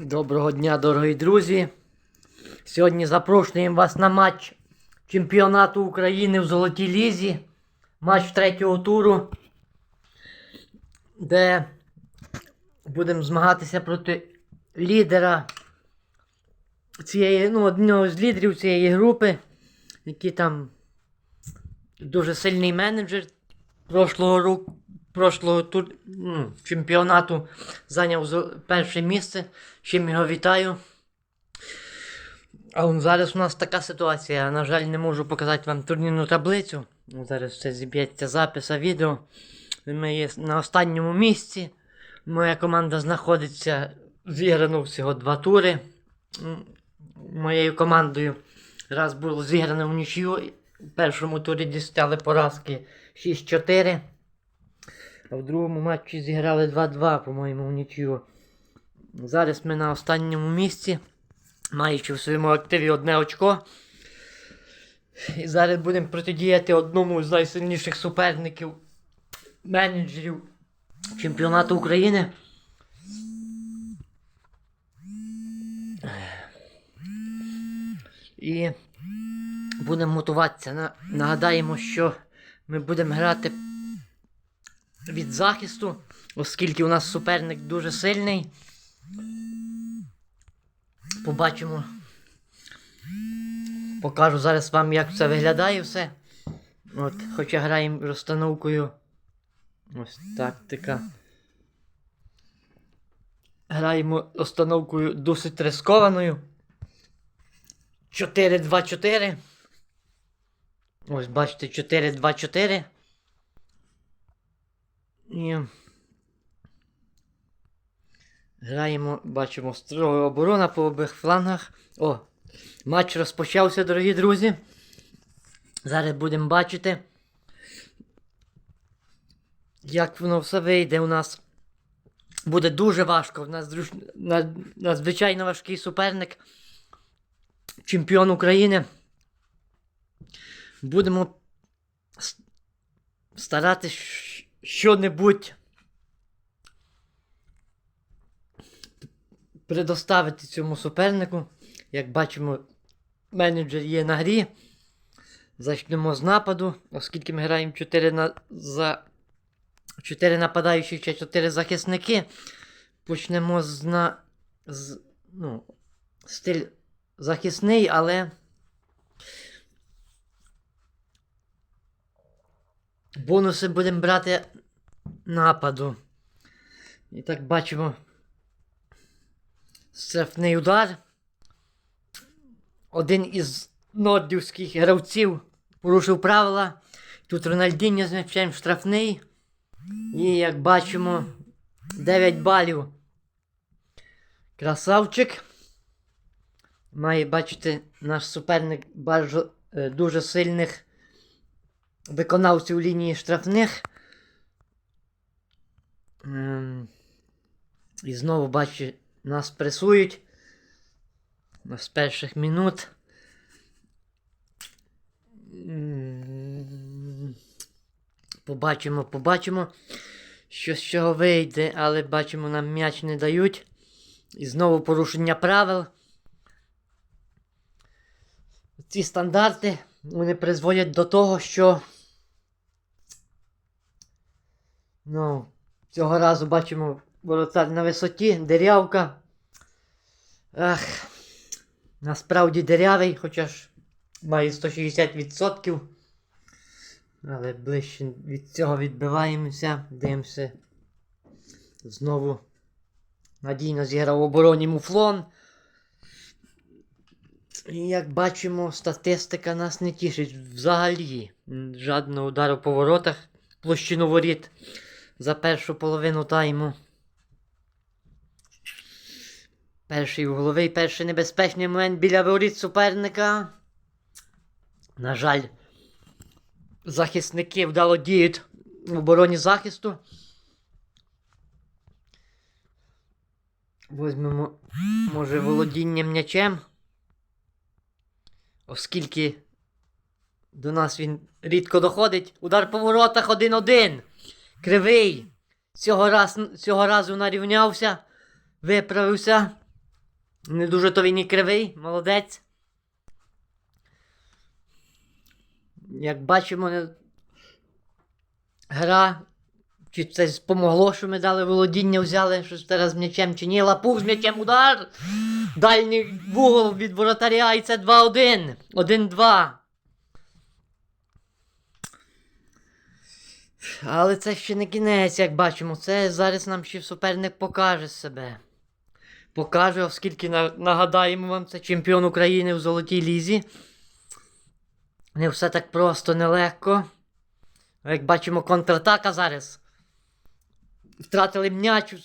Доброго дня, дорогі друзі. Сьогодні запрошуємо вас на матч чемпіонату України в Золотій Лізі. Матч третього туру, де будемо змагатися проти лідера цієї, ну, одного з лідерів цієї групи, який там дуже сильний менеджер прошлого року. Прошлого тур, ну, чемпіонату зайняв перше місце. Чим його вітаю. А зараз у нас така ситуація. На жаль, не можу показати вам турнірну таблицю. Зараз все зіб'ється записа відео. Ми є на останньому місці. Моя команда знаходиться зіграно всього два тури. Моєю командою раз було зіграно в нічию. У першому турі дістали поразки 6-4. А в другому матчі зіграли 2-2, по-моєму, в нічию. Зараз ми на останньому місці, маючи в своєму активі одне очко. І зараз будемо протидіяти одному з найсильніших суперників, менеджерів чемпіонату України. І будемо готуватися. Нагадаємо, що ми будемо грати від захисту, оскільки у нас суперник дуже сильний. Побачимо. Покажу зараз вам, як це виглядає все. От, хоча граємо розстановкою. Ось тактика. Граємо розстановкою досить рискованою. 4-2-4. Ось бачите, 4-2-4. І граємо, бачимо, строга оборона по обох флангах. О, матч розпочався, дорогі друзі. Зараз будемо бачити, як воно все вийде у нас. Буде дуже важко. У нас надзвичайно важкий суперник. Чемпіон України. Будемо с- старатись щ- що-небудь предоставити цьому супернику. Як бачимо, менеджер є на грі. Зачнемо з нападу, оскільки ми граємо 4 на... за 4 нападаючі чи 4 захисники. Почнемо з на. З... Ну, стиль захисний, але. Бонуси будемо брати нападу. І так бачимо. Штрафний удар. Один із нордівських гравців порушив правила. Тут Рональдінho з м'ячем штрафний. І як бачимо, 9 балів. Красавчик. Має бачити наш суперник е, дуже сильних виконавців лінії штрафних. Ем, і знову бачу, нас пресують. З перших минут. Побачимо, побачимо, що з чого вийде, але бачимо, нам м'яч не дають. І знову порушення правил. Ці стандарти вони призводять до того, що. Ну, цього разу бачимо воротар на висоті, дерявка. Ах, насправді дерявий, хоча ж має 160%. Але ближче від цього відбиваємося, дивимося. Знову надійно зіграв в обороні муфлон. І як бачимо, статистика нас не тішить взагалі. М, Жодного удару по воротах площину воріт за першу половину тайму. Перший угловий, перший небезпечний момент біля воріт суперника. На жаль, захисники вдало діють в обороні захисту. Возьмемо, може, володіння м'ячем. Оскільки до нас він рідко доходить. Удар по воротах 1-1. Кривий. Цього, раз, цього разу нарівнявся. Виправився. Не дуже то він і кривий, молодець. Як бачимо, не... гра. Чи це спомогло, що ми дали володіння, взяли щось зараз м'ячем чи ні. Лапух з м'ячем удар. Дальній вугол від воротаря і це 2-1. 1-2. Але це ще не кінець, як бачимо. Це зараз нам ще суперник покаже себе. Покаже, оскільки на- нагадаємо вам, це чемпіон України в Золотій Лізі. Не все так просто, нелегко. Як бачимо, контратака зараз. Втратили м'яч у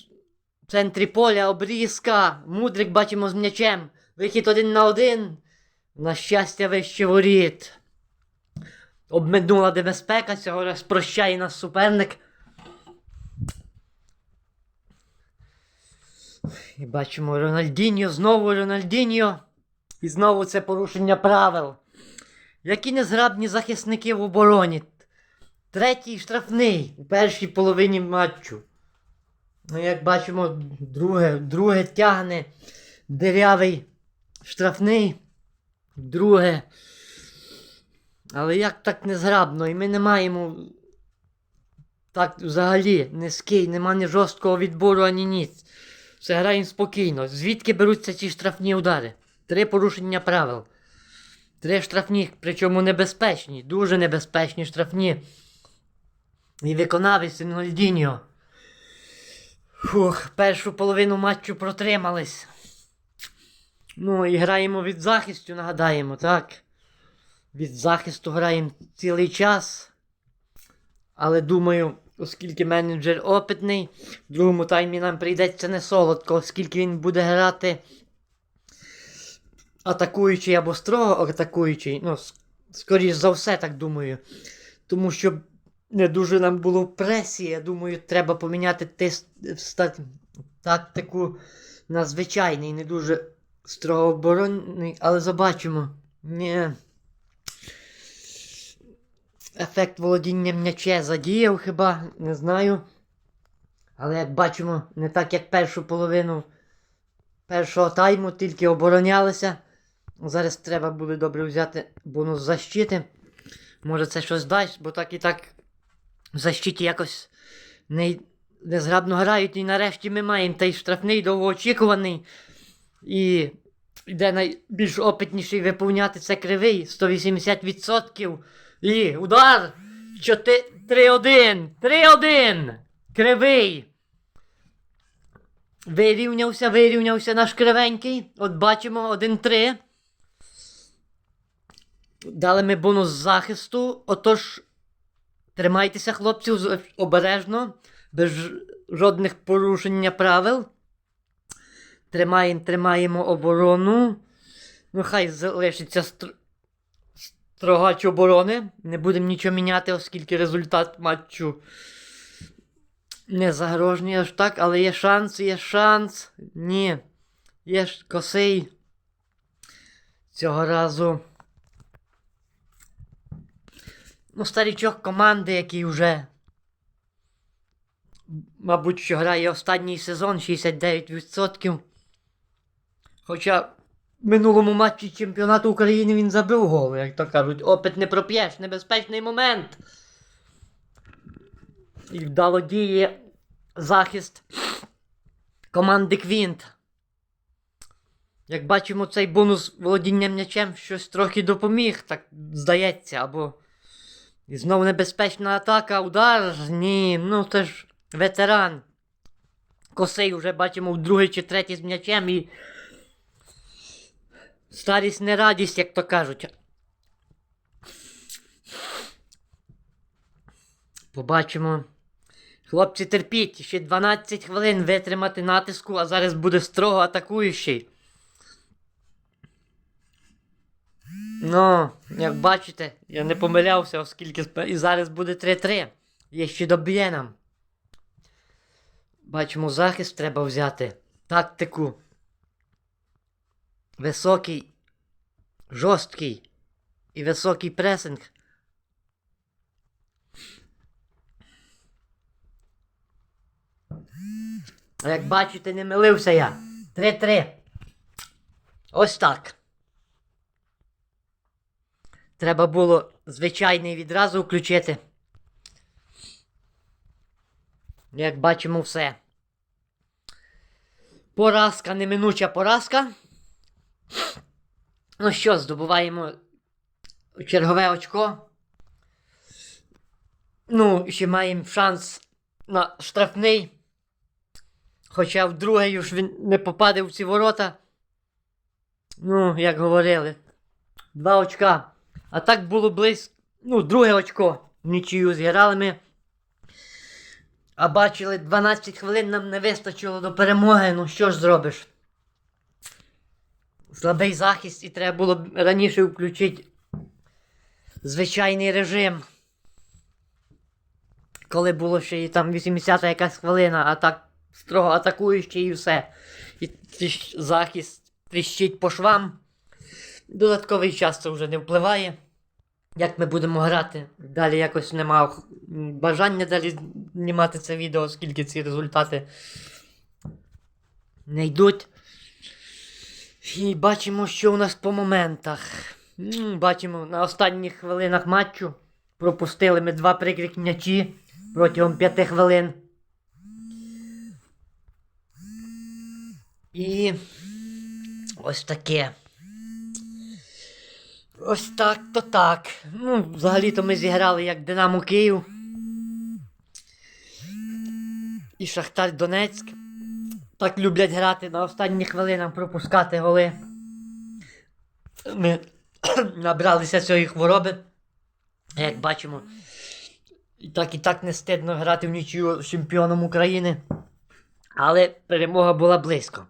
центрі поля, обрізка. Мудрик бачимо з м'ячем. Вихід один на один. На щастя, вище воріт. Обминула небезпека, цього раз прощає нас суперник. І бачимо Рональдіньо, знову Рональдіньо. І знову це порушення правил. Які незграбні захисники в обороні. Третій штрафний у першій половині матчу. Ну, як бачимо, друге, друге тягне дирявий штрафний. Друге. Але як так незграбно? І ми не маємо так взагалі низький, нема ні жорсткого відбору, ані ніц. Все граємо спокійно. Звідки беруться ці штрафні удари? Три порушення правил. Три штрафні, причому небезпечні, дуже небезпечні штрафні. І виконавець Рональдіньо. Фух, першу половину матчу протримались. Ну, і граємо від захисту, нагадаємо, так? Від захисту граємо цілий час. Але думаю, оскільки менеджер опитний, в другому таймі нам прийдеться не солодко, оскільки він буде грати атакуючий або строго атакуючий. Ну, скоріш за все, так думаю. Тому що не дуже нам було в пресі. Я думаю, треба поміняти тис... тактику на звичайний, не дуже строго оборонний, але забачимо. Ні. Ефект володіння м'яче задіяв хіба, не знаю. Але як бачимо, не так як першу половину першого тайму, тільки оборонялися. Зараз треба буде добре взяти бонус защити. Може це щось дасть, бо так і так в защиті якось не, незграбно грають. І нарешті ми маємо той штрафний довгоочікуваний. І йде найбільш опитніший виповняти це кривий 180%. І удар! 3-1! 3-1! Кривий! Вирівнявся, вирівнявся наш кривенький. От бачимо 1-3. Дали ми бонус захисту. Отож, тримайтеся, хлопці, з- обережно, без жодних порушення правил. Тримаємо, тримаємо оборону. Ну, хай залишиться стр... строгач оборони. Не будемо нічого міняти, оскільки результат матчу не загрожний аж так, але є шанс, є шанс. Ні. Є ж косий. Цього разу. Ну, старічок команди, який вже. Мабуть, що грає останній сезон 69%. Хоча минулому матчі чемпіонату України він забив гол, як то кажуть. Опит не проп'єш, небезпечний момент. І вдало діє захист команди Квінт. Як бачимо, цей бонус володіння м'ячем щось трохи допоміг, так здається, або. І знову небезпечна атака, удар. Ні, ну це ж ветеран. Косий вже бачимо в другий чи третій з м'ячем і. Старість не радість, як то кажуть. Побачимо. Хлопці, терпіть, ще 12 хвилин витримати натиску, а зараз буде строго атакуючий. Ну, як бачите, я не помилявся, оскільки і зараз буде 3-3. Є ще доб'є нам. Бачимо, захист треба взяти. Тактику. Високий, жорсткий і високий пресинг. Як бачите, не милився я. 3-3. Ось так. Треба було звичайний відразу включити. Як бачимо, все. Поразка, неминуча поразка. Ну що, здобуваємо чергове очко. Ну, ще маємо шанс на штрафний. Хоча в другий ж він не попаде в ці ворота. Ну, як говорили. Два очка. А так було близько. Ну, друге очко. Нічию зіграли ми. А бачили, 12 хвилин нам не вистачило до перемоги. Ну що ж зробиш? Слабий захист і треба було раніше включити звичайний режим. Коли було ще і там 80 якась хвилина, а так строго атакуючий і все. І тріщ- захист тріщить по швам. Додатковий час це вже не впливає. Як ми будемо грати? Далі якось нема бажання далі знімати це відео, оскільки ці результати не йдуть. І бачимо, що у нас по моментах. Бачимо, на останніх хвилинах матчу пропустили ми два прикрі м'ячі протягом п'яти хвилин. І ось таке. Ось так то так. Ну, взагалі-то ми зіграли як Динамо Київ. І Шахтар Донецьк. Так люблять грати на останніх хвилинах пропускати голи. Ми набралися цієї хвороби. Як бачимо, і так і так не стидно грати в нічию з чемпіоном України. Але перемога була близько.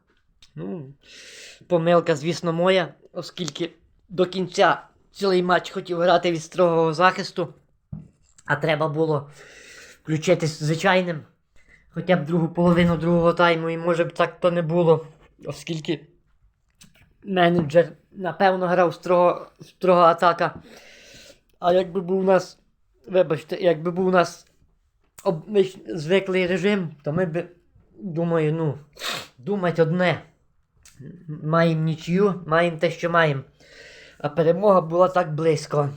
Ну, помилка, звісно, моя, оскільки до кінця цілий матч хотів грати від строгого захисту, а треба було включитись звичайним. Хоча б другу половину другого тайму, і може б так то не було, оскільки менеджер, напевно, грав строго, строго атака. А якби був у нас, вибачте, якби був у нас обич- звиклий режим, то ми б, думаю, ну, думать одне. Маємо нічию, маємо те, що маємо. А перемога була так близько.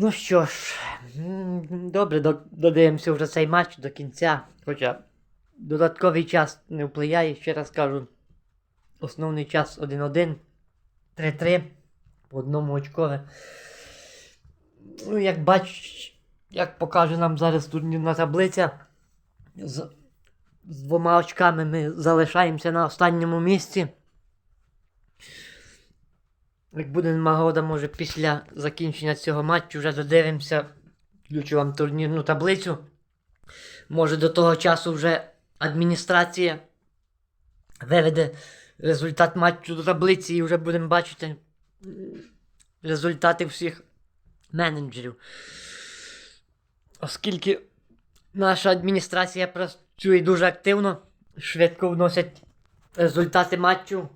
Ну що ж, добре, до- додивимося вже цей матч до кінця. Хоча додатковий час не впливає, ще раз кажу. Основний час 1-1, 3-3 по одному очкове. Ну, як бач, як покаже нам зараз турнірна таблиця, з, з двома очками ми залишаємося на останньому місці. Як буде нагода, може після закінчення цього матчу вже додивимося, включу вам турнірну таблицю. Може до того часу вже адміністрація виведе результат матчу до таблиці і вже будемо бачити результати всіх менеджерів. Оскільки наша адміністрація працює дуже активно, швидко вносять результати матчу.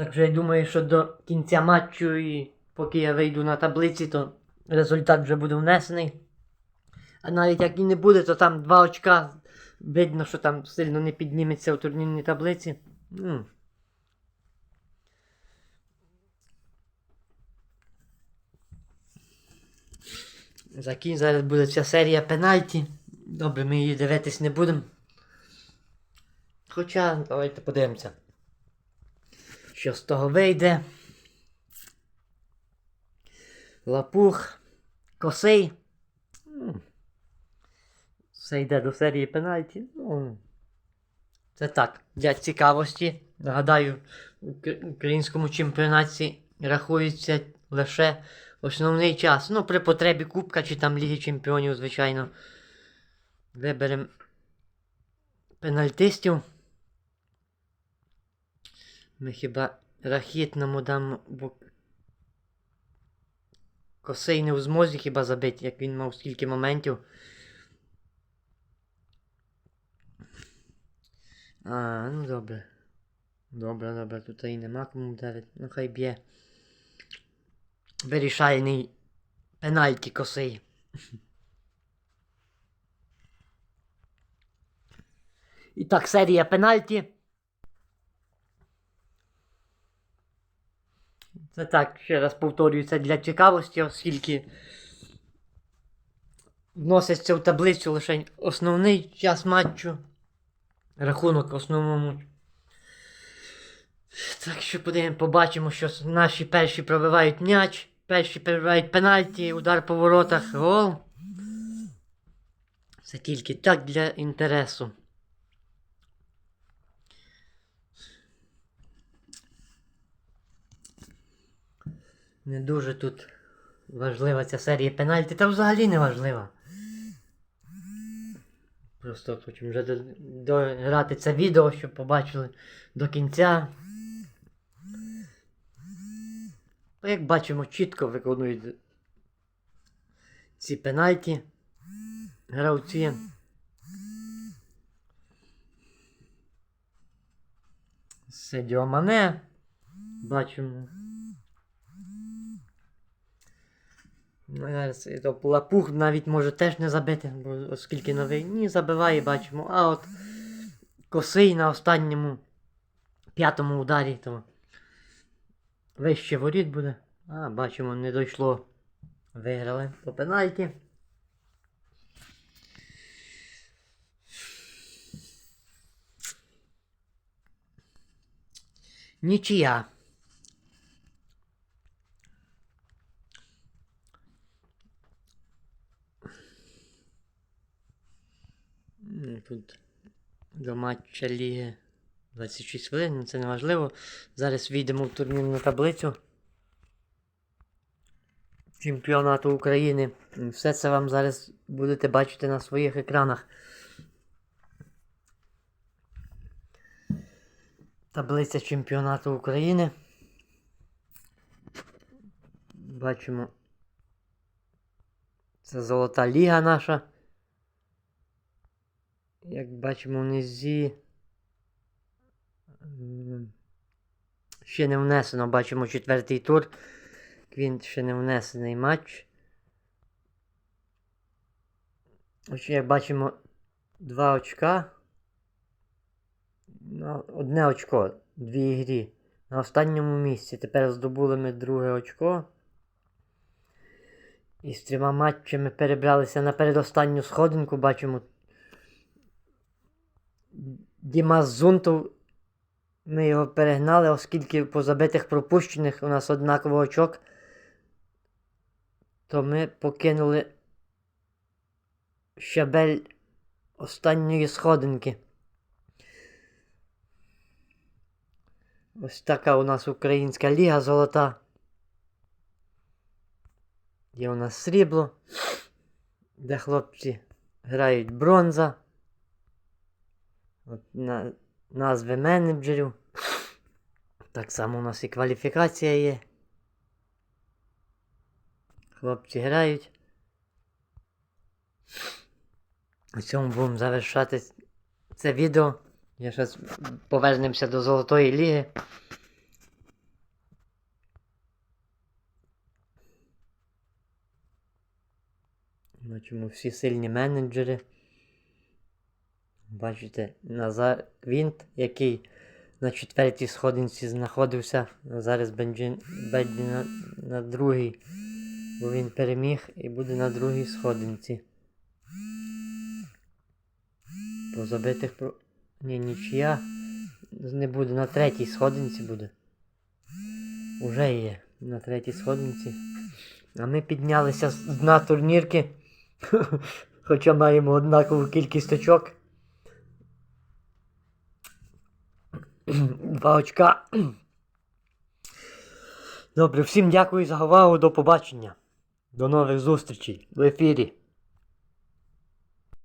Так я думаю, що до кінця матчу і поки я вийду на таблиці, то результат вже буде внесений. А навіть як і не буде, то там два очка. Видно, що там сильно не підніметься у турнірній таблиці. М. Закінь зараз буде ця серія пенальті. Добре, ми її дивитись не будемо. Хоча, давайте подивимося. Що з того вийде? Лапух, косий. Все йде до серії пенальті. Ну, це так, для цікавості. Нагадаю, в українському чемпіонаті рахується лише основний час. Ну, при потребі Кубка чи там Ліги Чемпіонів, звичайно. Виберемо пенальтистів. Ми хіба рахітному дамо, бо косий не в змозі хіба забити, як він мав скільки моментів. А, ну добре. Добре, добре, тут і нема кому вдарити. Ну хай б'є. Вирішальний пенальті косий. І так, серія пенальті. Це так, ще раз повторюю, це для цікавості, оскільки вноситься в таблицю лише основний час матчу. Рахунок основному. Так що подивимо, побачимо, що наші перші пробивають м'яч, перші пробивають пенальті, удар по воротах, гол. Це тільки так для інтересу. Не дуже тут важлива ця серія пенальті, та взагалі не важлива. Просто хочемо вже дограти це відео, щоб побачили до кінця. Як бачимо, чітко виконують ці пенальті гравці. Сидіо Мане. Бачимо. Ну, зараз і то Лапух навіть може теж не забити, бо оскільки на війні забиває, бачимо. А от косий на останньому п'ятому ударі, то вище воріт буде. А, бачимо, не дійшло. Виграли по пенальті. Нічия. Тут до матча Ліги 26 хвилин, ну, це не важливо. Зараз війдемо в турнірну таблицю чемпіонату України. Все це вам зараз будете бачити на своїх екранах. Таблиця чемпіонату України. Бачимо. Це золота ліга наша. Як бачимо внизі. Ще не внесено, бачимо четвертий тур. Він ще не внесений матч. Ось як бачимо два очка. Одне очко, дві ігрі. На останньому місці. Тепер здобули ми друге очко. І з трьома матчами перебралися на передостанню сходинку. Бачимо. Дімас Зунтов. Ми його перегнали, оскільки по забитих пропущених у нас однаково очок. То ми покинули щабель останньої сходинки. Ось така у нас українська ліга золота. Є у нас срібло, де хлопці грають бронза. От на, назви менеджерів. Так само у нас і кваліфікація є. Хлопці грають. На цьому будемо завершати це відео. Я зараз повернемося до Золотої Ліги. Бачимо всі сильні менеджери. Бачите, Назар Квінт, який на четвертій сходинці знаходився. Зараз Бенджін Бенджі на, на другій. Бо він переміг і буде на другій сходинці. По забитих про. Ні, нічия. Не буде, на третій сходинці буде. Уже є на третій сходинці. А ми піднялися з дна турнірки. Хоча маємо однакову кількість очок. Два очка. Добре, всім дякую за увагу. До побачення. До нових зустрічей в ефірі.